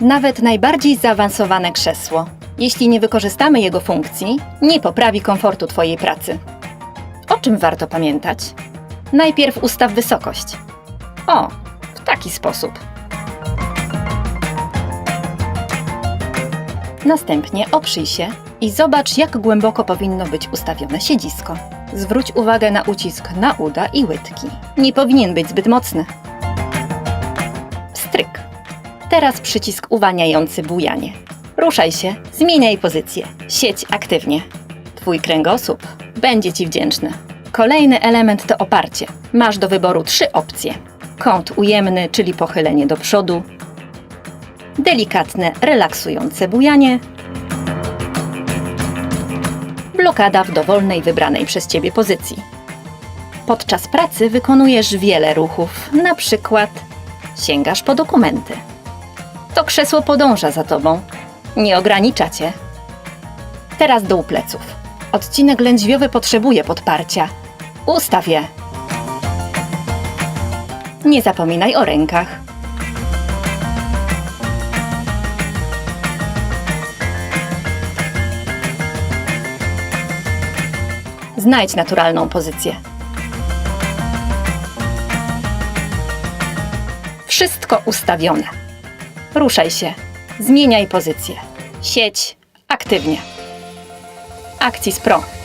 Nawet najbardziej zaawansowane krzesło, jeśli nie wykorzystamy jego funkcji, nie poprawi komfortu Twojej pracy. O czym warto pamiętać? Najpierw ustaw wysokość. O, w taki sposób. Następnie oprzyj się i zobacz, jak głęboko powinno być ustawione siedzisko. Zwróć uwagę na ucisk na uda i łydki. Nie powinien być zbyt mocny. Teraz przycisk uwalniający bujanie. Ruszaj się, zmieniaj pozycję. Siedź aktywnie. Twój kręgosłup będzie Ci wdzięczny. Kolejny element to oparcie. Masz do wyboru trzy opcje. Kąt ujemny, czyli pochylenie do przodu. Delikatne, relaksujące bujanie. Blokada w dowolnej wybranej przez Ciebie pozycji. Podczas pracy wykonujesz wiele ruchów, na przykład sięgasz po dokumenty. To krzesło podąża za tobą, nie ogranicza cię. Teraz dół pleców. Odcinek lędźwiowy potrzebuje podparcia. Ustaw je. Nie zapominaj o rękach. Znajdź naturalną pozycję. Wszystko ustawione. Ruszaj się, zmieniaj pozycję. Siedź aktywnie. Akcis Pro.